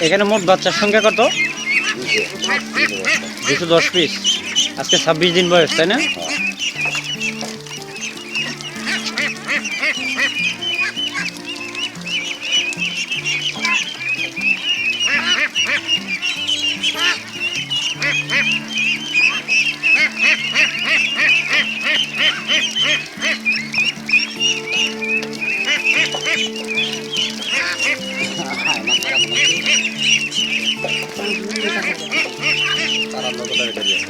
এখানে মোট বাচ্চার সংখ্যা কত? দুশো দশ পিস আজকে ছাব্বিশ দিন বয়স তাই না? আর আমরা কোথায় রেখে দিয়ে